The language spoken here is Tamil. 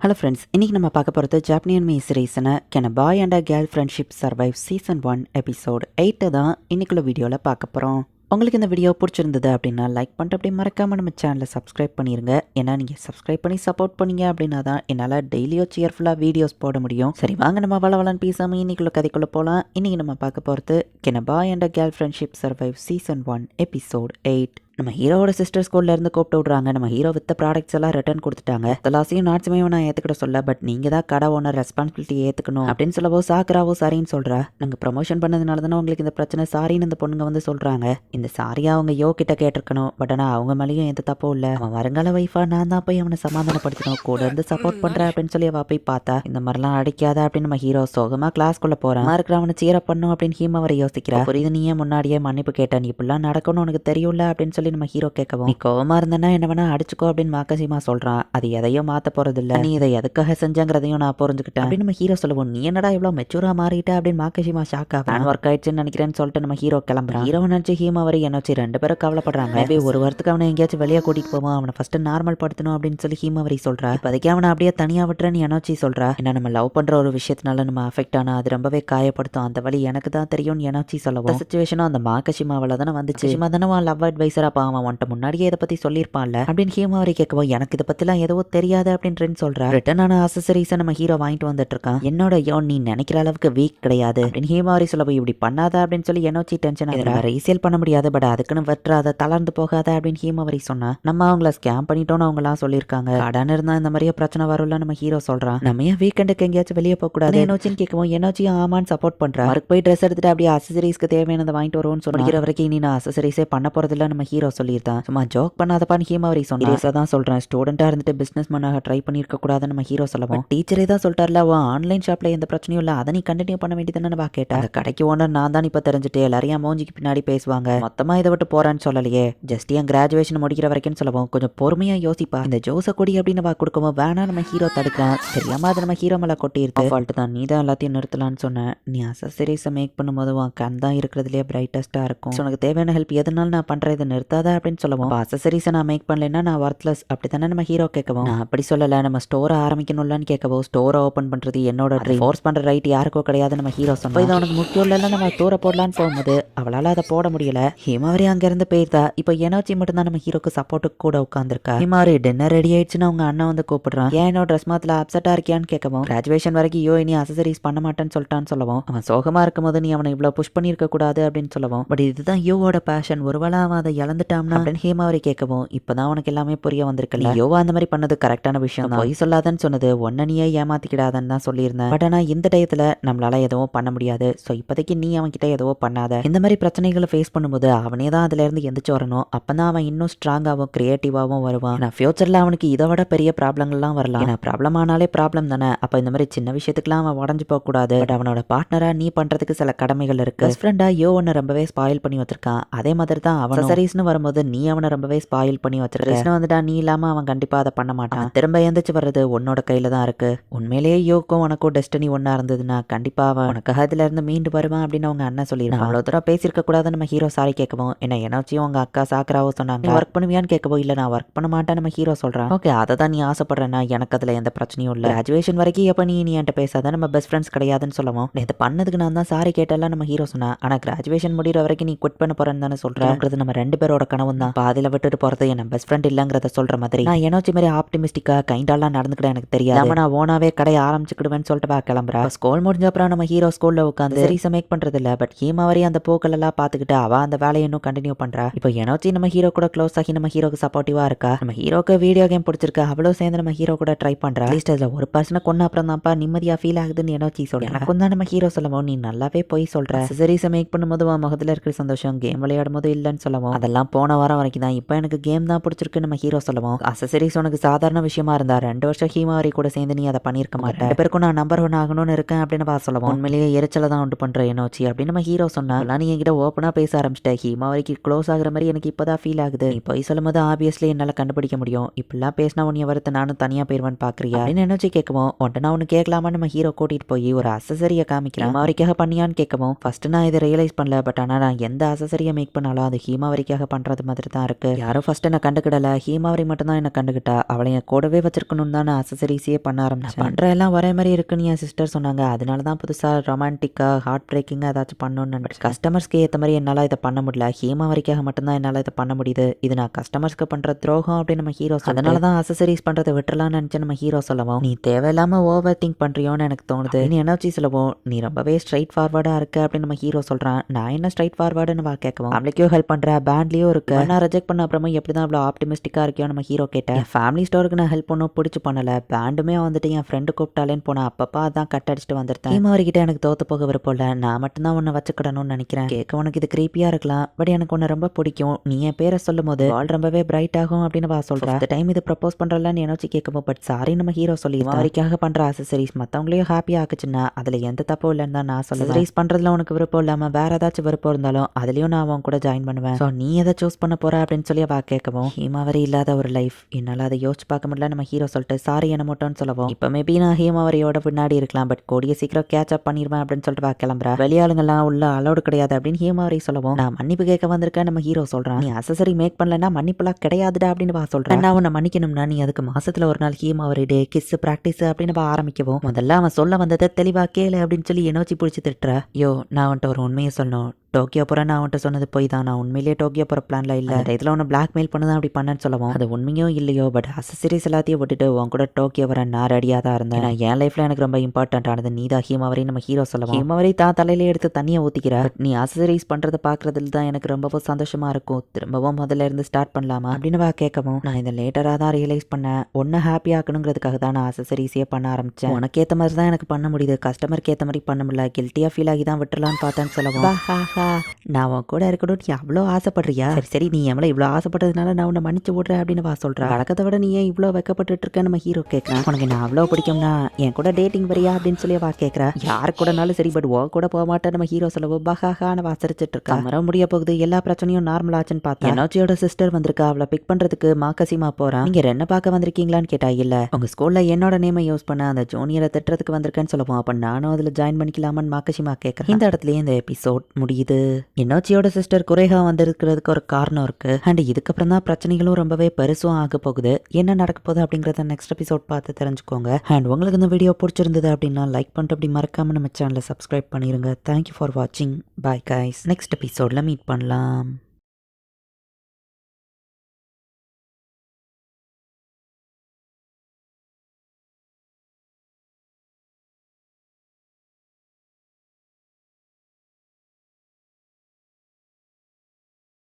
ஹலோ ஃப்ரெண்ட்ஸ் இன்றைக்கி நம்ம பார்க்க போகிறது ஜாப்பனியன் மீ சீரீஸ்னு can boy and a girl friendship survive season one episode எயிட்டை தான் இன்றைக்குள்ள வீடியோவில் பார்க்க போகிறோம் உங்களுக்கு இந்த வீடியோ பிடிச்சிருந்தது அப்படின்னா லைக் பண்ணிட்டு அப்படியே மறக்காமல் நம்ம சேனலை சப்ஸ்கிரைப் பண்ணிடுங்க ஏன்னா நீங்கள் சப்ஸ்கிரைப் பண்ணி சப்போர்ட் பண்ணீங்க அப்படின்னா தான் என்னால் டெய்லியும் சியர்ஃபுல்லாக வீடியோஸ் போட முடியும். சரி வாங்க நம்ம வள வளன்னு பேசாமல் இன்னைக்குள்ள கதைக்குள்ளே போகலாம் இன்றைக்கி நம்ம பார்க்க போகிறது can boy and a girl friendship survive season one episode eight நம்ம ஹீரோவோட சிஸ்டர் ஸ்கூல்ல இருந்து கூப்பிட்டு விட்றாங்க. நம்ம ஹீரோ வித்த ப்ராடக்ட்ஸ் எல்லாம் ரிட்டர்ன் கொடுத்துட்டாங்க. தலாசியும் நாட்ஸுமே நான் ஏத்துக்கிட சொல்ல பட் நீங்க தான் கடை ஓனர் ரெஸ்பான்சிபிலிட்டி ஏத்துக்கணும் அப்படின்னு சொல்லவோ சாக்கராவோ சாரின்னு சொல்றா. நாங்க ப்ரமோஷன் பண்ணதுனால தானே உங்களுக்கு இந்த பிரச்சனை சாரின்னு இந்த பொண்ணுங்க வந்து சொல்றாங்க. இந்த சாரியா அவங்க யோ கிட்ட கேட்டிருக்கணும். பட் ஆனா அவங்க மேலேயும் எந்த தப்பும் இல்ல. அவன் வருங்கால வைஃபா நான் தான் போய் அவனை சமாதானப்படுத்தணும். கூட இருந்து சப்போர்ட் பண்றேன் அப்படின்னு சொல்லி அவ போய் பார்த்தா இந்த மாதிரிலாம் அடிக்காத அப்படின்னு நம்ம ஹீரோ சோகமா கிளாஸ்க்குள்ள போறான். இருக்கிற அவனை சீர பண்ணும் அப்படின்னு ஹீமா அவரை யோசிக்கிறா. புரியுது நீ ஏன் முன்னாடியே மன்னிப்பு கேட்டேன் நீ இப்படிலாம் நடக்கணும் உனக்கு தெரியும்ல அப்படின்னு சொல்லி நம்ம ஹீரோ கேட்கவும் நீ கோவமா இருந்தனா என்ன வேணா அடிச்சுக்கோ அப்படின்னு மாக்கசிமா சொல்றான் அது எதையும் மாத்த போறது இல்ல நீ இதை எதுக்காக செஞ்சாங்கிறதையும் நான் புரிஞ்சுக்கிட்டேன். அப்படின்னு நம்ம ஹீரோ சொல்லுவோம். நீ என்னடா இவ்வளவு மெச்சூரா மாறிட்ட அப்படின்னு மாக்கசிமா ஷாக் ஆகும் ஒர்க் ஆயிடுச்சுன்னு நினைக்கிறேன்னு சொல்லிட்டு நம்ம ஹீரோ கிளம்புறான் ஹீரோ நினைச்சு ஹீமா வரை என்ன வச்சு ரெண்டு பேரும் கவலைப்படுறாங்க. மேபி ஒரு வாரத்துக்கு அவனை எங்கேயாச்சும் வெளியே கூட்டிட்டு போவோம். அவனை ஃபர்ஸ்ட் நார்மல் படுத்தணும் அப்படின்னு சொல்லி ஹீமா வரை சொல்றா. இப்போதைக்கு அவனை அப்படியே தனியா விட்டுறேன்னு எனோச்சி சொல்றா. என்ன நம்ம லவ் பண்ற ஒரு விஷயத்தினால நம்ம அஃபெக்ட் ஆனா அது ரொம்பவே காயப்படுத்தும். அந்த வழி எனக்கு தான் தெரியும்னு எனோச்சி சொல்லவும். சுச்சுவேஷனும் அந்த மாக்கஷிமாவில் தானே வந்துச்சு. சும்மா தானே லவ் அட்வைசரா பாவம் அவன்கிட்ட முன்னாடியே இதை பத்தி சொல்லியிருப்பான்ல. அப்படின்னு ஹீமாவரி கேட்கவும் எனக்கு இதை பத்திலாம் எதுவும் தெரியாது அப்படின்னு சொல்றா ரிட்டர்னான ஆசசரிஸை நம்ம ஹீரோ வாங்கிட்டு வந்துட்டு இருக்கான். என்னோட யோன் நீ நினைக்கிற அளவுக்கு வீக் கிடையாது அப்படின்னு ஹீமாவரி சொல்லவும் இப்படி பண்ணாத அப்படின்னு சொல்லி என்னோச்சி டென்ஷன் ஆகுது ரீசேல் பண்ண முடியாது பட் அதுக்குன்னு வெட்டுறாத தளர்ந்து போகாத அப்படின்னு ஹீமாவரி சொன்னா நம்ம அவங்கள ஸ்கேம் பண்ணிட்டோம்னு அவங்க எல்லாம் சொல்லியிருக்காங்க. கடன் இருந்தா இந்த மாதிரியே பிரச்சனை வரும்ல நம்ம ஹீரோ சொல்றான். நம்ம ஏன் வீக்கெண்டுக்கு எங்கேயாச்சும் வெளியே போக கூடாது? என்னோச்சின்னு கேட்கவும் என்னோச்சியும் ஆமான்னு சப்போர்ட் பண்றேன் ஒர்க் போய் ட்ரெஸ் எடுத்துட்டு அப்படியே அசசரிஸ்க்கு தேவையானதை வாங்கிட்டு வருவோம்னு சொல்லிக்கிற வரைக்கும் நீ நான் அசசரிஸே பண்ண போறதில்ல நம்ம ஹீரோ சொல்லியிருந்தான் சும்மா ஜோக் பண்ணாதப்பான்னு ஹீமாவரி சொன்னா தான் சொல்றேன். ஸ்டூடெண்டா இருந்துட்டு பிசினஸ் பண்ண ட்ரை பண்ணிருக்க கூடாதுன்னு நம்ம ஹீரோ சொல்லவும். டீச்சரே தான் சொல்லிட்டார்ல அவன் ஆன்லைன் ஷாப்ல எந்த பிரச்சனையும் இல்ல. அதை நீ கண்டினியூ பண்ண வேண்டியதுன்னு நான் கேட்டேன் அந்த கடைக்கு ஓனர் நான் தான் இப்ப தெரிஞ்சுட்டு எல்லாரையும் மூஞ்சிக்கு பின்னாடி பேசுவாங்க. மொத்தமா இதை விட்டு போறேன்னு சொல்லலையே. ஜஸ்ட் என் கிராஜுவேஷன் முடிக்கிற வரைக்கும் சொல்லவும் கொஞ்சம் பொறுமையா யோசிப்பா. இந்த ஜோச கொடி அப்படின்னு வா கொடுக்கவும் வேணா நம்ம ஹீரோ தடுக்கலாம். தெரியாம அது நம்ம ஹீரோ மேல கொட்டியிருக்கு. ஃபால்ட் தான். நீ தான் எல்லாத்தையும் நிறுத்தலாம்னு சொன்னேன் நீ அசசரிஸை மேக் பண்ணும்போது உன் கண் தான் இருக்கிறதுலே பிரைட்டஸ்டா இருக்கும். உனக்கு தேவையான ஹெல்ப் எதுனாலும் நான் பண்றேன். இதை நிறுத்தாத அப்படின்னு சொல்லுவோம். அசசரிஸை நான் மேக் பண்ணலைன்னா நான் ஒர்த்லெஸ் அப்படி தானே நம்ம ஹீரோ கேட்கவும் நான் அப்படி சொல்லல. நம்ம ஸ்டோரை ஆரம்பிக்கணும்லன்னு கேட்கவும் ஸ்டோரை ஓப்பன் பண்றது என்னோட ஃபோர்ஸ் பண்ற ரைட் யாருக்கோ கிடையாது நம்ம ஹீரோ சொன்னோம் இது உனக்கு முக்கியம் இல்லைன்னா நம்ம தூர போடலான்னு போகும்போது அவளால அதை போட முடியல. ஹிமாவரி அங்க இருந்து போயிருந்தா இப்போ எனர்ஜி மட்டும் தான் நம்ம ஹீரோக்கு சப்போர்ட்டுக்கு கூட உட்காந்துருக்கா ஹிமாவரி டின்னர் ரெடி ஆயிடுச்சுன்னு அவங்க அண்ணன் வந்து கூப்பிடுறான் ஏன் என்னோட ட்ரெஸ் மாத்துல அப்செட்டா இருக்கியான்னு கேட்கவும் கிராஜுவேஷன் வரைக்கும் யோ இனி அசசரிஸ் பண்ண மாட்டேன்னு சொல்லிட்டான்னு சொல்லவும். அவன் சோகமா இருக்கும்போது நீ அவனை இவ்வளவு புஷ் பண்ணிருக்க கூடாது அப்படின்னு சொல்லவும். பட் இதுதான் யோவோட பேஷன் ஒருவேளை அவன் அதை இழந்துட்டான்னா அப்படின்னு ஹேமாவரி கேட்கவும் இப்பதான் உனக்கு எல்லாமே புரிய வந்திருக்கல யோவா அந்த மாதிரி பண்ணது கரெக்டான விஷயம் தான். பொய் சொல்லாதன்னு சொன்னது ஒன்ன நீயே ஏமாத்திக்கிடாதன்னு தான் சொல்லியிருந்தேன். பட் ஆனா இந்த டயத்துல நம்மளால எதுவும் பண்ண முடியாது. ஸோ இப்போதைக்கு நீ அவன் கிட்ட எதுவும் பண்ணாத. இந்த மாதிரி பிரச்சனைகளை ஃபேஸ் பண்ணும்போது அவனே தான் அதுல இருந்து எந்திரிச்சு வரணும். அப்பதான் அவன் இன்னும் ஸ்ட்ராங்காகவும் கிரியேட்டிவாகவும் வருவான். நான் ஃபியூச்சர்ல அவனுக்கு இதை விட பெரிய ப்ராப்ளங்கள்லாம் வரலாம். ஏன்னா ப்ராப்ளம் ஆனாலே ப்ராப்ளம் தானே. அப்ப இந்த மாதிரி சின்ன விஷயத்துக்குலாம் அவன் உடஞ்சு போக கூடாது. பட் அவனோட பார்ட்னரா நீ பண்றதுக்கு சில கடமைகள் இருக்கு. பெஸ்ட் ஃப்ரெண்டா யோ ஒன்னு ரொம்பவே ஸ்பாயில் பண்ணி வச்சிருக்கான். அதே மாதிரி தான் அவன் சரிஸ்னு வரும்போது நீ அவனை ரொம்பவே ஸ்பாயில் பண்ணி வச்சிருக்க. வந்துட்டா நீ இல்லாம அவன் கண்டிப்பா அதை பண்ண மாட்டான். திரும்ப எந்திரிச்சு வர்றது உன்னோட கையில தான் இருக்கு. உண்மையிலேயே யோக்கும் உனக்கும் டெஸ்டினி ஒன்னா இருந்ததுன்னா கண்டிப்பா அவன் உனக்காக இதுல இருந்து மீண்டு வருவான் அப்படின்னு அவங்க அண்ணன் சொல்லியிருக்கான் அவ்வளவு தூரம் பேசியிருக்க கூடாதுன்னு நம்ம ஹீரோ சாரி கேட்கவும் என்ன எனர்ஜியும் உங்க அக்கா சாக்கராவோ சொன்னாங்க. ஒர்க் பண்ணுவியான்னு கேட்கவோ இல்ல நான் ஒர்க் பண்ண மாட்டேன் நம்ம ஹீரோ சொல்றான். ஓகே அதை தான் நீ ஆசைப்படுறேன்னா எனக்கு அதுல எந்த பிரச்சனையும் இல்ல. கிராஜுவேஷன் வரைக்கும் எப்ப நீ நீ என்கிட்ட பேசாத? நம்ம பெஸ்ட் ஃப்ரெண்ட்ஸ் கிடையாதுன்னு சொல்லவும். இதை பண்ணதுக்கு நான் தான் சாரி கேட்டல நம்ம ஹீரோ சொன்னா ஆனா கிராஜுவேஷன் முடிகிற வரைக்கும் நீ குட் பண்ண போறேன்னு தானே சொல்றேன் நம்ம ரெண்டு பேரோட கனவு தான் பாதியில விட்டுட்டு போறது என் பெஸ்ட் ஃப்ரெண்ட் இல்லங்கிறத சொல்ற மாதிரி. நான் எனர்ஜி மாதிரி ஆப்டிமிஸ்டிக்கா கைண்டாலாம் நடந்துக்கிட எனக்கு தெரியாது. நம்ம நான் ஓனாவே கடையை ஆரம்பிச்சுக்கிடுவேன்னு சொல்லிட்டு வா கிளம்புறா. ஸ்கூல் முடிஞ்ச அப்புறம் நம்ம ஹீரோ ஸ்கூல்ல உட்காந்து சீரிஸை மேக் பண்றது இல்ல பட் ஹீமா வரை அந்த பூக்கள் எல்லாம் பாத்துக்கிட்டு அவ அந்த வேலையை இன்னும் கண்டினியூ பண்றா. இப்போ எனர்ஜி நம்ம ஹீரோ கூட க்ளோஸ் ஆகி நம்ம ஹீரோக்கு சப்போர்ட்டிவா இருக்கா? நம்ம ஹீரோக்கு வீடியோ கேம் பிடிச்சிருக்கு? அவ்வளோ சேர்ந்து நம்ம ஹீரோ கூட ட்ரை பண்றா. அட்லீஸ்ட் அதுல ஒரு பர்சனை கொண்டு அப்புறம் தான்ப்பா நிம்மதியா ஃபீல் ஆகுதுன்னு எனர்ஜி சொல்றேன் எனக்கும் தான் நம்ம ஹீரோ சொல்லவும். நீ நல்லாவே போய் சொல்ற. சீரிஸை மேக் பண்ணும்போது உன் முகத்துல இருக்கிற சந்தோஷம் கேம் விளையாடும் போது இல்லைன்னு சொல்லவும். அதெல்லாம் போன வாரம் வரைக்கும் தான். இப்போ எனக்கு கேம் தான் பிடிச்சிருக்கு. நம்ம ஹீரோ சொல்லவும். அசசரிஸ் உனக்கு சாதாரண விஷயமா இருந்தா ரெண்டு வருஷம் ஹீமாவரி கூட சேர்ந்து நீ அதை பண்ணியிருக்க மாட்டேன் பேருக்கும் நான் நம்பர் ஒன் ஆகணும்னு இருக்கேன் அப்படின்னு வா சொல்லவும். உண்மையிலேயே எரிச்சலை தான் உண்டு பண்ற என்னோச்சி அப்படின்னு நம்ம ஹீரோ சொன்னா. அதெல்லாம் நீ என்கிட்ட ஓப்பனா பேச ஆரம்பிச்சிட்ட. ஹீமாவரிக்கு க்ளோஸ் ஆகுற மாதிரி எனக்கு இப்பதான் ஃபீல் ஆகுது. போய் சொல்லும் போது ஆப்வியஸ்லி என்னால கண்டுபிடிக்க முடியும். இப்படிலாம் பேசினா உன்னைய வரத்து நானும் தனியா போயிருவேன்னு பாக்குறியா? அப்படின்னு என்னோச்சி கேட்கவும் உன்ட்ட நான் ஒன்று கேட்கலாமா நம்ம ஹீரோ கூட்டிட்டு போய் ஒரு அசசரியை காமிக்கிறேன். ஹீமாவரிக்காக பண்ணியான்னு கேட்கவும் ஃபர்ஸ்ட் நான் இதை ரியலைஸ் பண்ணல. பட் ஆனா நான் எந்த அசசரியை மேக் பண்ணாலும் அது ஹீமாவரிக்காக பண்ணுறது மாதிரி தான் இருக்கு. யாரும் ஃபர்ஸ்ட் என்ன கண்டுக்கிடல. ஹீமாவரி மட்டும் தான் என்ன கண்டுக்கிட்டா. அவளை என் கூடவே வச்சிருக்கணும் தான் நான் அசசரிஸே பண்ண ஆரம்பிச்சேன் பண்ணுற எல்லாம் ஒரே மாதிரி இருக்குன்னு என் சிஸ்டர் சொன்னாங்க. அதனால தான் புதுசாக ரொமான்டிக்காக ஹார்ட் பிரேக்கிங்காக ஏதாச்சும் பண்ணணும்னு கஸ்டமர்ஸ்க்கு ஏற்ற மாதிரி என்னால் இதை பண்ண முடியல. ஹீமாவரிக்காக மட்டும்தான் என்னால் இதை பண்ண முடியுது. இது நான் கஸ்டமர்ஸ்க்கு பண்ணுற துரோகம் அப்படின்னு நம்ம ஹீரோ அதனால தான் அசசரிஸ் பண்ணுறதை விட்டுறலாம்னு நினச்சி நம்ம ஹீரோ சொல்லவும். நீ தேவையில்லாமல் ஓவர் திங்க் பண்ணுறியோன்னு எனக்கு தோணுது. நீ எனர்ஜி சொல்லவும். நீ ரொம்பவே ஸ்ட்ரைட் ஃபார்வர்டாக இருக்க அப்படின்னு நம்ம ஹீரோ சொல்கிறான் நான் என்ன ஸ்ட்ரைட் ஃபார்வர்டுன்னு வா கேட்கவும். அவளுக்கோ ஹெல்ப் பண்ணுற பேண்ட்லேயும் இருக்கு. நான் ரிஜெக்ட் பண்ண அப்புறமா எப்படி தான் அவ்வளோ ஆப்டிமிஸ்டிக்காக இருக்கியோ நம்ம ஹீரோ கேட்டேன் ஃபேமிலி ஸ்டோருக்கு நான் ஹெல்ப் பண்ணணும் பிடிச்சி பண்ணல. பேண்டுமே வந்துட்டு என் ஃப்ரெண்டு கூப்பிட்டாலேன்னு போனேன் அப்பப்பா அதான் கட் அடிச்சுட்டு வந்திருந்தேன். ஹீமாவரிக்கிட்ட எனக்கு தோத்து போக விருப்பம் இல்லை. நான் மட்டும்தான் உன்னை வச்சுக்கிடணும்னு நினைக்கிறேன். கேட்க உனக்கு இது க்ரீப்பியாக இருக்கலாம். பட் எனக்கு உன்னை ரொம்ப பிடிக்கும். நீ என் பேரை சொல்லும் போது வால் ரொம்பவே பிரைட் ஆகும் அப்படின்னு வா சொல்கிறேன் டைம் இது ப்ரப்போஸ் பண்ணுறலான்னு எனர்ஜி கேட்கவும் பட் சாரி நம்ம ஹீரோ சொல்லி வரிக்காக பண்ணுற அசசரிஸ் மற்றவங்களையும் ஹாப்பியாக ஆக்குச்சுன்னா அதில் எந்த தப்பும் இல்லைன்னு தான் நான் சொல்லுவேன். பண்ணுறதுல உனக்கு விருப்பம் இல்லாமல் வேற ஏதாச்சும் விருப்பம் இருந்தாலும் அதுலேயும் நான் அவன் கூட ஜாயின் பண்ணுவேன். ஸோ நீ எதை சூஸ் பண்ண போகிறா அப்படின்னு சொல்லி அவள் கேட்கவும் ஹீமாவரி இல்லாத ஒரு லைஃப் என்னால் அதை யோசிச்சு பார்க்க முடியல. நம்ம ஹீரோ சொல்லிட்டு சாரி என்ன மட்டும்னு சொல்லவும். இப்போ மேபி நான் ஹீமாவரியோட பின்னாடி இருக்கலாம். பட் கூடிய சீக்கிரம் கேட்ச் அப் பண்ணிடுவேன் அப்படின்னு சொல்லிட்டு வா கிளம்புறா. வெளியாளுங்கெல்லாம் உள்ள அலோடு கிடையாது அப்படின்னு ஹீமாவரி சொல்லவும் நான் மன்னிப்பு கேட்க வந்திருக்கேன். நம்ம ஹீரோ சொல்கிறான் நீ அசசரி மேக் பண்ணலன்னா மன்னிப்புலாம் கிடையாதுடா அப்படின்னு வா சொல்கிறேன் நான் உன்னை மன்னிக்கணும்னா நீ அதுக்கு மாசத்துல ஒரு நாள் ஹீமாவரி டே கிஸ் ப்ராக்டிஸ் அப்படின்னு வா ஆரம்பிக்கவும். முதல்ல அவன் சொல்ல வந்ததை தெளிவாக கேளு அப்படின்னு சொல்லி என்னோச்சி பிடிச்சி திட்டுற. யோ நான் வந்துட்டு ஒரு உண்மையை சொல்லணும். டோக்கியோ போகிற நான் அவன்கிட்ட சொன்னது போய் தான். நான் உண்மையிலேயே டோக்கியோ போகிற பிளான்ல இல்லை. இதில் ஒன்று பிளாக்மெயில் பண்ணதான் அப்படி பண்ணேன்னு சொல்லவும். அது உண்மையோ இல்லையோ? பட் அசசரிஸ் எல்லாத்தையும் விட்டுட்டு உன் கூட டோக்கியோ வர நான் ரெடியாக தான் இருந்தேன். என் லைஃப்ல எனக்கு ரொம்ப இம்பார்ட்டன்ட் ஆனது நீ தான் ஹீமாவரி நம்ம ஹீரோ சொல்லவும். ஹீமாவரி தான் தலையில எடுத்து தண்ணியை ஊற்றிக்கிற நீ அசசரிஸ் பண்ணுறதை பார்க்குறதுல தான் எனக்கு ரொம்பவும் சந்தோஷமா இருக்கும். திரும்பவும் முதல்ல இருந்து ஸ்டார்ட் பண்ணலாமா? அப்படின்னு வா கேட்கவும். நான் இதை லேட்டராக தான் ரியலைஸ் பண்ணேன். ஒன்று ஹாப்பி ஆக்கணுங்கிறதுக்காக தான் நான் அசசரிஸே பண்ண ஆரம்பிச்சேன். உனக்கு ஏற்ற மாதிரி தான் எனக்கு பண்ண முடியுது. கஸ்டமருக்கு ஏற்ற மாதிரி பண்ண முடியல. கில்ட்டியாக ஃபீல் ஆகி தான் விட்டுலான்னு பார்த்தேன்னு சொல்லவும். "வா, நான் உன் கூட இருக்கணும்னு நீ அவ்வளோ ஆசைப்படுறியா? சரி சரி நீ எவ்வளோ இவ்வளோ ஆசைப்பட்டதுனால நான் உன்னை மன்னிச்சு விடுறேன் அப்படின்னு வா சொல்கிறேன் வழக்கத்தை விட நீ ஏன் இவ்வளோ வைக்கப்பட்டு இருக்க? நம்ம ஹீரோ கேட்குறேன் உனக்கு நான் அவ்வளோ பிடிக்கும்னா என் கூட டேட்டிங் வரியா அப்படின்னு சொல்லி வா கேட்குறா யார் கூடனாலும் சரி பட் உன் கூட போக மாட்டேன் நம்ம ஹீரோ சொல்லவோ பஹாஹான்னு வாசரிச்சிட்டு இருக்கா. மரம் முடிய போகுது எல்லா பிரச்சனையும் நார்மல் ஆச்சுன்னு பார்த்தா எனர்ஜியோட சிஸ்டர் வந்திருக்கா. அவளை பிக் பண்ணுறதுக்கு மாக்கசிமா போகிறான் நீங்கள் என்ன பார்க்க வந்திருக்கீங்களான்னு கேட்டா இல்லை. உங்க ஸ்கூல்ல என்னோட நேமை யூஸ் பண்ண அந்த ஜூனியரை திட்டுறதுக்கு வந்திருக்கேன்னு சொல்லுவோம். அப்போ நானும் அதில் ஜாயின் பண்ணிக்கலாமான்னு மாக்கசிமா கேட்குறேன் இந்த இடத்துலயே இந்த எபிசோட் முடியுது. எனர்ஜியோட சிஸ்டர் குறைகா வந்திருக்கிறதுக்கு ஒரு காரணம் இருக்கு. அண்ட் இதுக்கப்புறம் தான் பிரச்சனைகளும் ரொம்பவே பெருசும் ஆக போகுது. என்ன நடக்க போகுது அப்படிங்கறத நெக்ஸ்ட் எபிசோட் பார்த்து தெரிஞ்சுக்கோங்க. அண்ட் உங்களுக்கு இந்த வீடியோ பிடிச்சிருந்தது அப்படின்னா லைக் பண்ணிட்டு அப்படி மறக்காம நம்ம சேனலை சப்ஸ்கிரைப் பண்ணிருங்க. தேங்க்யூ ஃபார் வாட்சிங் பாய் கைஸ் நெக்ஸ்ட் எபிசோட்ல மீட் பண்ணலாம்.